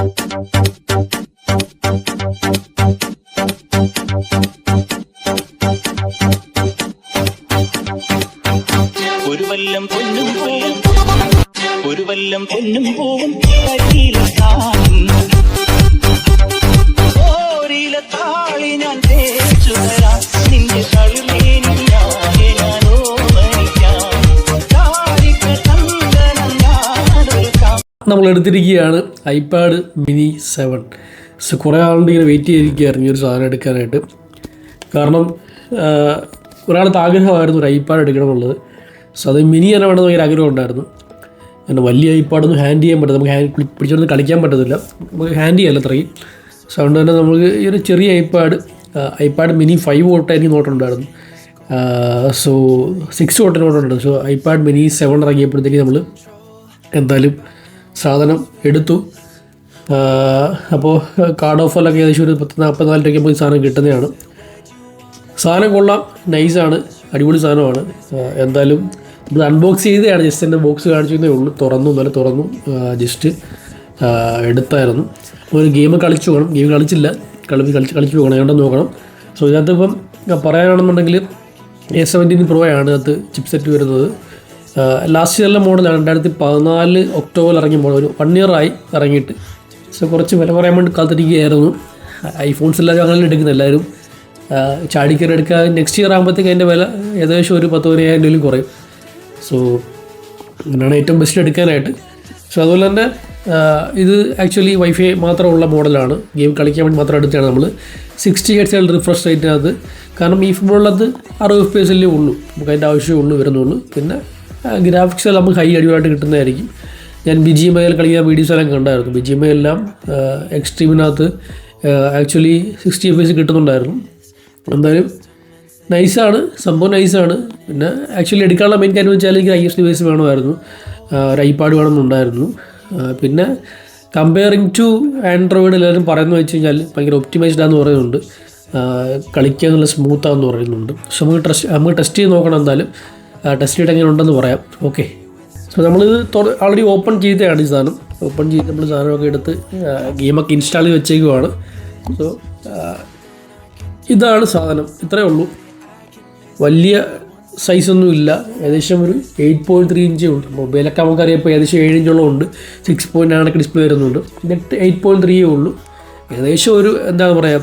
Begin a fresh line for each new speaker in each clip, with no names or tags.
ഒരു വല്ലം പൊന്നും പൂവും. ഒരു വല്ലം പൊന്നും പൂവും. താളി ഞാൻ തേച്ചു തരാം.
നമ്മൾ എടുത്തിരിക്കുകയാണ് ഐപാഡ് മിനി സെവൻ. സോ കുറേ ആളുണ്ട് ഇങ്ങനെ വെയിറ്റ് ചെയ്തിരിക്കുകയായിരുന്നു ഈ ഒരു സാധനം എടുക്കാനായിട്ട്. കാരണം ഒരാളത്തെ ആഗ്രഹമായിരുന്നു ഒരു ഐപാഡ് എടുക്കണമെന്നുള്ളത്. സോ അത് മിനി തന്നെ വേണമെന്ന് ഭയങ്കര ആഗ്രഹം ഉണ്ടായിരുന്നു. കാരണം വലിയ ഐപാഡൊന്നും ഹാൻഡ് ചെയ്യാൻ പറ്റില്ല നമുക്ക് ഹാൻഡ് പിടിച്ചൊന്നും കളിക്കാൻ പറ്റത്തില്ല. നമുക്ക് ഹാൻഡ് ചെയ്യാല്ല അത്രയും. സോ അതുകൊണ്ട് തന്നെ നമുക്ക് ഈ ഒരു ചെറിയ ഐപാഡ് ഐപാഡ് മിനി ഫൈവ് വോട്ട് എനിക്ക് നോട്ടുണ്ടായിരുന്നു സോ സിക്സ് വോട്ടിന് നോട്ടുണ്ടായിരുന്നു സോ ഐപാഡ് മിനി സെവൻ ഇറങ്ങിയപ്പോഴത്തേക്ക് നമ്മൾ എന്തായാലും സാധനം എടുത്തു. അപ്പോൾ കാർഡ് ഓഫറിലൊക്കെ ഏകദേശം ഒരു പത്ത് നാൽപ്പത്തിനാല് രൂപയ്ക്ക് പോയി സാധനം കിട്ടുന്നതാണ്. സാധനം കൊള്ളാം. നൈസാണ് അടിപൊളി സാധനമാണ്. എന്തായാലും നമ്മൾ അൺബോക്സ് ചെയ്തതാണ്. ജസ്റ്റ് എന്റെ ബോക്സ് കാണിച്ചതേ ഉള്ളൂ. തുറന്നു. നല്ല തുറന്നു. ജസ്റ്റ് എടുത്തായിരുന്നു. ഒരു ഗെയിം കളിച്ചു പോകണം. ഗെയിം കളിച്ചില്ല. കളി കളിച്ച് കളിച്ചു പോകണം. അതുകൊണ്ട് നോക്കണം. സോ ഇതിനകത്ത് ഇപ്പം പറയാനാണെന്നുണ്ടെങ്കിൽ എ സെവന്റീൻ പ്രോ ആണ് ഇതിനകത്ത് ചിപ്സെറ്റ് വരുന്നത്. ലാസ്റ്റ് ഇയറിലെ മോഡലാണ് രണ്ടായിരത്തി പതിനാല് ഒക്ടോബറിൽ ഇറങ്ങിയ മോഡൽ ഒരു വൺ ഇയർ ആയി ഇറങ്ങിയിട്ട്. സോ കുറച്ച് വില പറയാൻ വേണ്ടി കാത്തിരിക്കുകയായിരുന്നു. ഐഫോൺസ് എല്ലാവരും അങ്ങനെ എടുക്കുന്നത് എല്ലാവരും. ചാടിക്കറി എടുക്കുക. നെക്സ്റ്റ് ഇയർ ആകുമ്പോഴത്തേക്ക് അതിന്റെ വില ഏകദേശം ഒരു പത്ത് പതിനായിരം രൂപയിലും കുറയും. സോ അങ്ങനെയാണ് ഏറ്റവും ബെസ്റ്റ് എടുക്കാനായിട്ട്. സോ അതുപോലെ തന്നെ ഇത് ആക്ച്വലി വൈഫൈ മാത്രമുള്ള മോഡലാണ് ഗെയിം കളിക്കാൻ വേണ്ടി മാത്രം എടുത്താണ് നമ്മൾ സിക്സ്റ്റി ഹെഡ്സ് റിഫ്രഷ് റേറ്റിനകത്ത് കാരണം ഈ ഫോണുള്ളത് അറുപത് എഫ് പി എസ് ഉള്ളൂ. നമുക്ക് അതിന്റെ ആവശ്യമേ ഉള്ളൂ വരുന്നുള്ളൂ. പിന്നെ ഗ്രാഫിക്സ് എല്ലാം നമുക്ക് ഹൈ അടിപൊളിയായിട്ട് കിട്ടുന്നതായിരിക്കും. ഞാൻ ബി ജി എം ഐയിൽ കളിക്കുന്ന വീഡിയോസ് എല്ലാം കണ്ടായിരുന്നു. ബി ജി എം ഐ എല്ലാം എക്സ്ട്രീമിനകത്ത് ആക്ച്വലി സിക്സ്റ്റി എഫ് എസ് കിട്ടുന്നുണ്ടായിരുന്നു. എന്തായാലും നൈസാണ് സംഭവം നൈസാണ് പിന്നെ ആക്ച്വലി എടുക്കാനുള്ള മെയിൻ കാര്യം വെച്ചാൽ എനിക്ക് ഐ എസ് ഡിവൈസ് വേണമായിരുന്നു. ഒരു ഐപാഡ് വേണമെന്നുണ്ടായിരുന്നു. പിന്നെ കമ്പയറിങ് ടു ആൻഡ്രോയിഡ് എല്ലാവരും പറയുന്നത് വെച്ച് കഴിഞ്ഞാൽ ഭയങ്കര ഒപ്റ്റിമൈസ്ഡ് ആണെന്ന് പറയുന്നുണ്ട്. കളിക്കാൻ നല്ല സ്മൂത്താന്ന് പറയുന്നുണ്ട്. പക്ഷെ നമുക്ക് ടെസ്റ്റ് നമുക്ക് ടെസ്റ്റ് ചെയ്ത് നോക്കണം എന്തായാലും. ടെസ്റ്റ് ചെയ്തിട്ട് ഉണ്ടെന്ന് പറയാം. ഓക്കെ സോ നമ്മളിത് ആൾറെഡി ഓപ്പൺ ചെയ്തതാണ് ഈ സാധനം. ഓപ്പൺ ചെയ്ത് നമ്മൾ സാധനമൊക്കെ എടുത്ത് ഗെയിമൊക്കെ ഇൻസ്റ്റാൾ ചെയ്ത് വെച്ചേക്കുവാണ്. സോ ഇതാണ് സാധനം. ഇത്രയേ ഉള്ളൂ. വലിയ സൈസൊന്നും ഇല്ല. ഏകദേശം ഒരു എയ്റ്റ് പോയിന്റ് ത്രീ ഇഞ്ചേ ഉണ്ട്. മൊബൈലൊക്കെ നമുക്കറിയാം ഇപ്പോൾ ഏകദേശം ഏഴ് ഇഞ്ചോളം ഉണ്ട്. സിക്സ് പോയിന്റ് ആണൊക്കെ ഡിസ്പ്ലേ വരുന്നുണ്ട്. എന്നിട്ട് എയ്റ്റ് പോയിന്റ് ത്രീയേ ഉള്ളൂ. ഏകദേശം ഒരു എന്താണ് പറയുക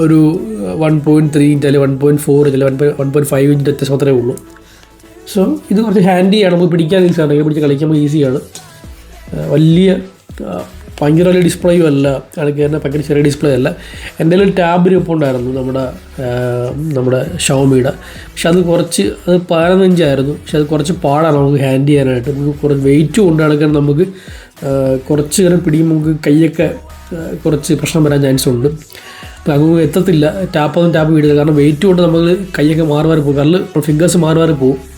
ഒരു വൺ പോയിന്റ് ത്രീ ഇഞ്ച് അല്ലെങ്കിൽ വൺ പോയിന്റ് ഫോർ ഇഞ്ച് അല്ലെങ്കിൽ വൺ പോയിന്റ് ഫൈവ് ഇഞ്ച് വ്യത്യാസം മാത്രമേ ഉള്ളൂ. സോ ഇത് കുറച്ച് ഹാൻഡിയാണ് നമുക്ക് പിടിക്കാൻ ഈസിയാണ് കൈ പിടിച്ച് കളിക്കുമ്പോൾ ഈസിയാണ് വലിയ ഭയങ്കര വലിയ ഡിസ്പ്ലേയും അല്ല. ആൾക്ക് തന്നെ ഭയങ്കര ചെറിയ ഡിസ്പ്ലേ അല്ല. എന്റെ ഒരു ടാബ് രൂപമുണ്ടായിരുന്നു നമ്മുടെ നമ്മുടെ ഷോമിയുടെ പക്ഷെ അത് കുറച്ച് അത് പതിനഞ്ചായിരുന്നു. പക്ഷെ അത് കുറച്ച് പാടാണ് നമുക്ക് ഹാൻഡ് ചെയ്യാനായിട്ട്. നമുക്ക് കുറച്ച് വെയിറ്റ് കൊണ്ട് നടക്കാൻ നമുക്ക് കുറച്ച് നേരം പിടിക്കുമ്പോൾ നമുക്ക് കൈയൊക്കെ കുറച്ച് പ്രശ്നം വരാൻ ചാൻസ് ഉണ്ട്. അപ്പോൾ അങ്ങ് എത്തത്തില്ല. ടാപ്പൊന്നും ടാപ്പ് വീടില്ല കാരണം വെയിറ്റ് കൊണ്ട് നമുക്ക് കൈയൊക്കെ മാറി പോകും. കാരണം ഫിംഗേഴ്സ് മാറി പോകും.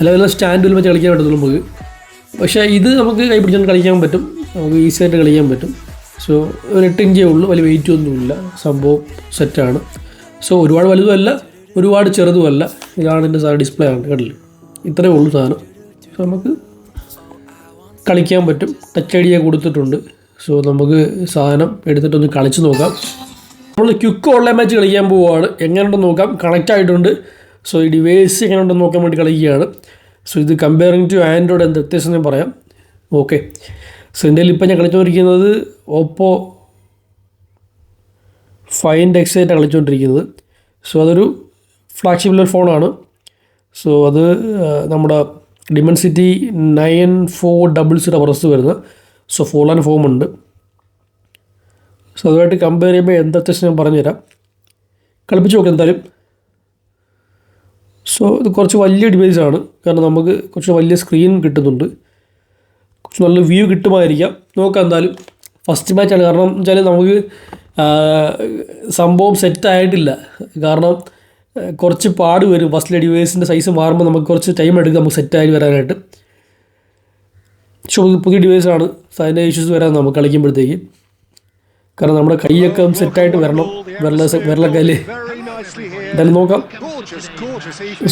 അല്ല വല്ല സ്റ്റാൻഡിൽ വെച്ച് കളിക്കാൻ പറ്റത്തുള്ളൂ നമുക്ക്. പക്ഷേ ഇത് നമുക്ക് കൈ പിടിച്ചുകൊണ്ട് കളിക്കാൻ പറ്റും. നമുക്ക് ഈസി ആയിട്ട് കളിക്കാൻ പറ്റും. സോ ഒരു എട്ട് ഇഞ്ചേ ഉള്ളൂ. വലിയ വെയിറ്റ് ഒന്നുമില്ല സംഭവം സെറ്റാണ് സോ ഒരുപാട് വലുതുമല്ല ഒരുപാട് ചെറുതുമല്ല. ഇതാണ് എന്റെ സാധനം ഡിസ്പ്ലേ ആണ്. കണ്ടില്ല? ഇത്രയേ ഉള്ളൂ സാധനം. സോ നമുക്ക് കളിക്കാൻ പറ്റും. ടച്ച് ഐഡിയ കൊടുത്തിട്ടുണ്ട്. സോ നമുക്ക് സാധനം എടുത്തിട്ടൊന്ന് കളിച്ച് നോക്കാം. നമ്മൾ ക്യുക്ക് ഓൺലൈൻ മാച്ച് കളിക്കാൻ പോവുകയാണ് എങ്ങനെയുണ്ടെന്ന് നോക്കാം. കണക്റ്റ് ആയിട്ടുണ്ട്. സോ ഈ ഡിവൈസ് എങ്ങനെ ഉണ്ടെന്ന് നോക്കാൻ വേണ്ടി കളിക്കുകയാണ്. സോ ഇത് കമ്പയറിങ് ടു ആൻഡ്രോയിഡ് എന്ത് വ്യത്യാസം ഞാൻ പറയാം. ഓക്കെ സോ എന്റെ ഇപ്പം ഞാൻ കളിച്ചുകൊണ്ടിരിക്കുന്നത് ഓപ്പോ ഫൈന്റെ എക്സ് കളിച്ചുകൊണ്ടിരിക്കുന്നത്. സോ അതൊരു ഫ്ലാഗ്ഷിപ്പിലെ ഒരു ഫോണാണ്. സോ അത് നമ്മുടെ നമ്മുടെ Dimensity nine four double zero press വരുന്ന സോ ഫോൾ ആൻഡ് ഫോം ഉണ്ട്. സോ അതുമായിട്ട് കമ്പയർ ചെയ്യുമ്പോൾ എന്താ വ്യത്യാസം ഞാൻ പറഞ്ഞുതരാം. കളിപ്പിച്ച് നോക്കാം എന്തായാലും. സോ ഇത് കുറച്ച് വലിയ ആണ്. കാരണം നമുക്ക് കുറച്ച് വലിയ സ്ക്രീൻ കിട്ടുന്നുണ്ട്. കുറച്ച് നല്ല വ്യൂ കിട്ടുമായിരിക്കാം. നോക്കാം എന്തായാലും. ഫസ്റ്റ് മാച്ചാണ് കാരണം വെച്ചാൽ നമുക്ക് സംഭവം സെറ്റ് ആയിട്ടില്ല. കാരണം കുറച്ച് പാട് വരും. ഫസ്റ്റിലെ ഡിവൈസിന്റെ സൈസ് മാറുമ്പോൾ നമുക്ക് കുറച്ച് ടൈം എടുക്കും നമുക്ക് സെറ്റായി വരാനായിട്ട്. പക്ഷേ പുതിയ ഡിവൈസാണ് അതിന്റെ ഇഷ്യൂസ് വരാൻ നമുക്ക് കളിക്കുമ്പോഴത്തേക്ക്. കാരണം നമ്മുടെ കൈയൊക്കെ സെറ്റായിട്ട് വരണം. വിരല വിരലൊക്കെ അല്ലേ. എന്തായാലും നോക്കാം.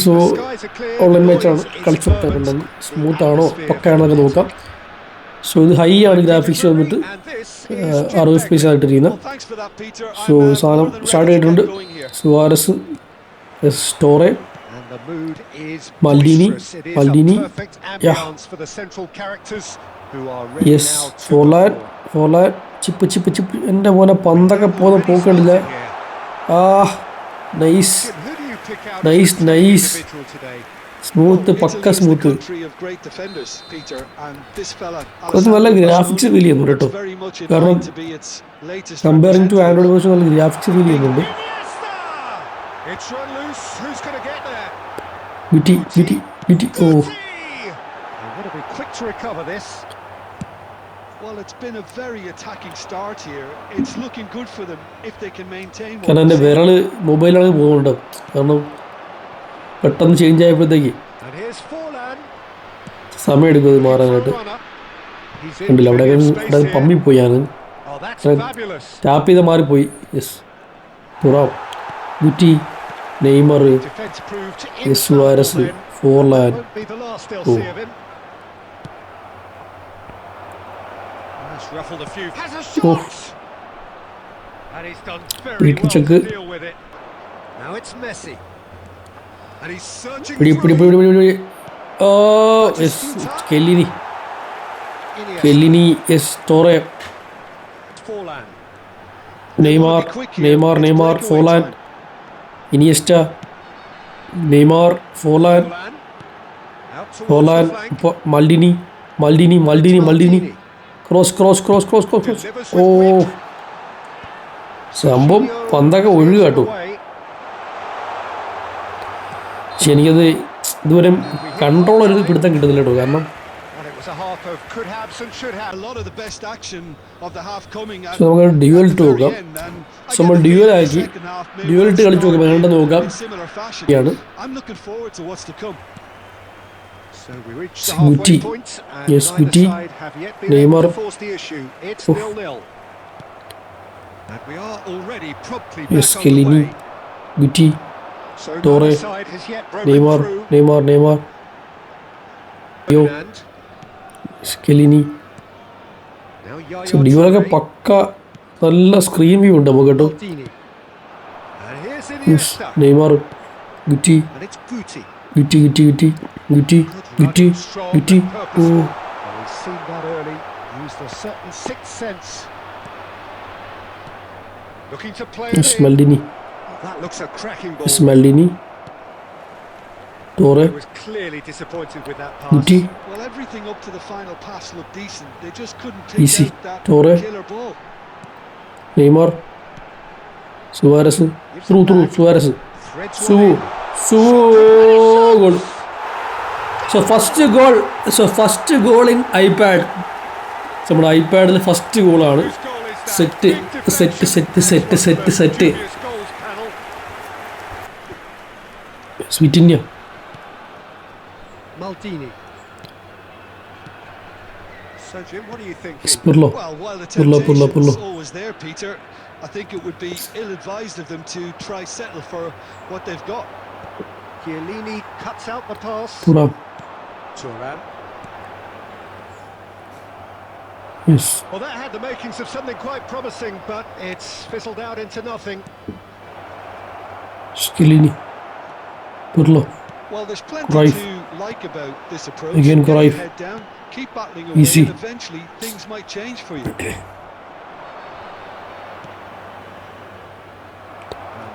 സോ. ഓൺലൈൻ മാച്ചാണ് കളിച്ചിട്ടുണ്ടെന്ന് സ്മൂത്ത് ആണോ പക്കയാണോ എന്നൊക്കെ നോക്കാം സോ ഇത് ഹൈ ആണ് ഗ്രാഫിക്സ് വന്നിട്ട് Uh, അറുപത് സ്പേസ് ആയിട്ടിരിക്കുന്നത്. സോ
uh,
സാധനം സ്റ്റാർട്ട് ചെയ്തിട്ടുണ്ട്. സുവാരസ് സ്റ്റോറെ
are ready
yes
Forlan.
Forlan chip chip chip എന്റെ പോലെ പന്തൊക്കെ പോകുന്ന പോക്കണ്ടില്ല ആ നൈസ്
നൈസ് നൈസ്
സ്മൂത്ത് പക്ക സ്മൂത്ത് കുറച്ച് നല്ല ഗ്രാഫിക്സ് ഫീൽ ചെയ്യുന്നു കേട്ടോ കാരണം കമ്പയറിംഗ് ടു ആൻഡ്രോയിഡ് വേഴ്സ് നല്ല ഗ്രാഫിക്സ് ഫീൽ ചെയ്യുന്നുണ്ട് ഓ കാരണം
എന്റെ.
വിരൾ മൊബൈലാണ് പോകുന്നുണ്ട് കാരണം പെട്ടെന്ന് ചേഞ്ച് ആയപ്പോഴത്തേക്ക്
And here's Forlan.
സമയം എടുക്കും അത് മാറാനായിട്ട്
Runner. He's in
കണ്ടില്ല അവിടെ. പമ്മിപ്പോയി ഞാൻ
Oh, that's
Right.
fabulous.
Tap ചെയ്ത് മാറിപ്പോയി yes Thuram വിറ്റി Neymar
yes then.
Forlan
Won't That's ruffled a few. Has a
Oh.
shot! And he's done very well to deal with it. Now it's Messi. And he's searching
പിടി പിടി. പിടി പിടി പിടി ഓ yes Chiellini
Iniesta.
Chiellini yes Torre
Forlan.
Neymar Neymar Neymar
Forlan
Iniesta
Neymar flank.
ഇപ്പോൾ Maldini Maldini Maldini Maldini cross cross
cross
cross
cross oh.
സംഭവം പന്തൊക്കെ ഒഴുകുക കേട്ടോ. പക്ഷെ എനിക്കത് ഇതുവരെ കൺട്രോൾ ഒരു പിടുത്തം കിട്ടുന്നില്ല കേട്ടോ. കാരണം ഡ്യുവൽ ഇട്ട് നോക്കാം. നമ്മൾ
ഡ്യുവൽ
ആക്കി.
ഡ്യുവൽ
ഇട്ട് കളിച്ച് നോക്കാം. നോക്കാം. Yes,
back on the
Chiellini.
way. Guti broken Neymar.
Neymar
Neymar.
Chiellini
Yaya
ഡ്യുവലൊക്കെ
Toure.
പക്ക നല്ല സ്ക്രീൻ വ്യൂ ഉണ്ട് നമുക്ക് കേട്ടോ
yes. Neymar Guti.
Guti Guti Guti Guti Guti Guti oh
Well, we've seen that early. Used a certain sixth sense. Looking to play it
Maldini.
That looks a cracking ball.
It's Maldini.
Torre. Was clearly disappointed with that pass.
Guti
Well, everything up to the final pass looked decent. They just couldn't take
Easy.
out that
Torre.
killer ball.
Neymar. Suarez. Through, through,
Suarez.
സു
one in.
സു goal so first goal so first goal in iPad നമ്മുടെ ഐപാഡിൽ first ഗോളാണ്
Whose goal is that?
Set
Big deflection.
Set set set set set
Previous goals panel.
സ്വീറ്റിന്യ
Maldini. So Jim, what are you thinking?
സ്പിർലോ
Well, while the
Pirlo, Pirlo,
temptation's
Pirlo.
always there, Peter, I think it would be ill-advised of them to try settle for what they've got.
Chiellini cuts out the pass.
Thuram
Turan.
Yes.
Well, that had the makings of something quite promising, but it's fizzled out into nothing.
Skillini. Good luck.
Well, there's plenty
Cruyff.
to like about this approach.
Again, Cruyff.
Head down, keep battling away,
Easy.
and eventually things might change for you.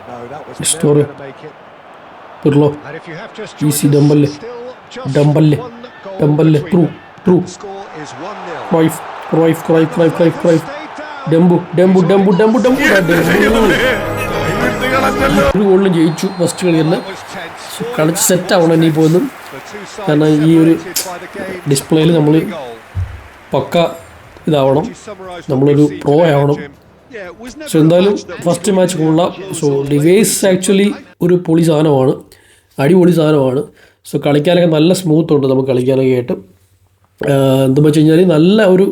no, that was
Story.
never going to make it.
Good luck.
And if you have just
Easy,
us,
double.
Still
ഡംബല്ലേ
score is 1-0.
Cruyff Cruyff Cruyff Cruyff
Cruyff Cruyff
ഡെമ്പു ഡെമ്പു ഡെമ്പു ഡെമ്പു ഡെമ്പു ഒരു ഗോളിലും ജയിച്ചു first കളി തന്നെ
That was tense.
കളിച്ച് സെറ്റ് ആവണം ഇനി
sides
കാരണം ഈ ഒരു. ഡിസ്പ്ലേയിൽ നമ്മൾ
Goal.
പക്ക ഇതാവണം നമ്മളൊരു പ്രോ ആവണം സോ എന്തായാലും ഫസ്റ്റ് മാച്ച് കൊള്ളാം സോ ഡിവൈസ് ആക്ച്വലി ഒരു പൊളി സാധനമാണ് അടിപൊളി സാധനമാണ് സോ കളിക്കാനൊക്കെ നല്ല സ്മൂത്ത് ഉണ്ട് നമുക്ക് കളിക്കാനൊക്കെ ആയിട്ട്. എന്താ വെച്ച് കഴിഞ്ഞാൽ നല്ല ഒരു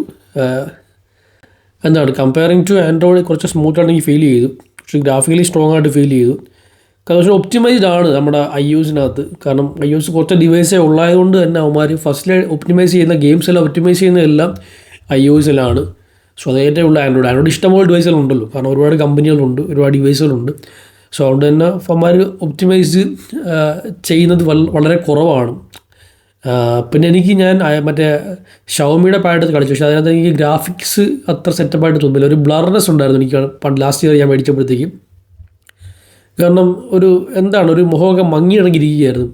എന്താണ് കമ്പയറിങ് ടു ആൻഡ്രോയിഡ് കുറച്ച് സ്മൂത്തായിട്ട് എനിക്ക് ഫീൽ ചെയ്തു. പക്ഷേ ഗ്രാഫിക്കലി സ്ട്രോങ് ആയിട്ട് ഫീൽ ചെയ്തു. കാരണം പക്ഷേ ഒപ്റ്റിമൈസ്ഡ് ആണ് നമ്മുടെ ഐ യൂസിനകത്ത് കാരണം ഐ യൂസ് കുറച്ച് ഡിവൈസേ ഉള്ളതുകൊണ്ട് തന്നെ അവന്മാർ ഫസ്റ്റിൽ ഒപ്റ്റിമൈസ് ചെയ്യുന്ന ഗെയിംസ് എല്ലാം ഒപ്റ്റിമൈസ് ചെയ്യുന്നതെല്ലാം ഐ യൂസിലാണ് സോ അതേറ്റേ ഉള്ള ആൻഡ്രോയിഡ് ആൻഡ്രോയിഡ് ഇഷ്ടംപോലെ ഡിവൈസുകളുണ്ടല്ലോ കാരണം ഒരുപാട് കമ്പനികളുണ്ട് ഒരുപാട് ഡിവൈസുകളുണ്ട് സോ അതുകൊണ്ട് തന്നെ ഫമാർ ഒപ്റ്റിമൈസ് ചെയ്യുന്നത് വളരെ കുറവാണ്. പിന്നെ എനിക്ക് ഞാൻ മറ്റേ ഷവമിയുടെ പാഡ് കളിച്ചു. പക്ഷേ അതിനകത്ത് എനിക്ക് ഗ്രാഫിക്സ് അത്ര സെറ്റപ്പായിട്ട് തോന്നില്ല. ഒരു ബ്ലർനെസ് ഉണ്ടായിരുന്നു എനിക്ക് പണ്ട് ലാസ്റ്റ് ഇയർ ഞാൻ മേടിച്ചപ്പോഴത്തേക്കും. കാരണം ഒരു എന്താണ് ഒരു മുഖമൊക്കെ മങ്ങി ഇറങ്ങിയിരിക്കുകയായിരുന്നു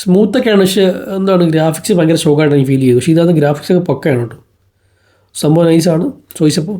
സ്മൂത്തൊക്കെയാണ് പക്ഷേ എന്താണ് ഗ്രാഫിക്സ് ഭയങ്കര ഷോക്കായിട്ട് എനിക്ക് ഫീൽ ചെയ്തു പക്ഷേ ഇതിനകത്ത് ഗ്രാഫിക്സ് ഒക്കെ പക്കയാണ് കേട്ടോ. സംഭവം നൈസാണ് ചോദിച്ചപ്പോൾ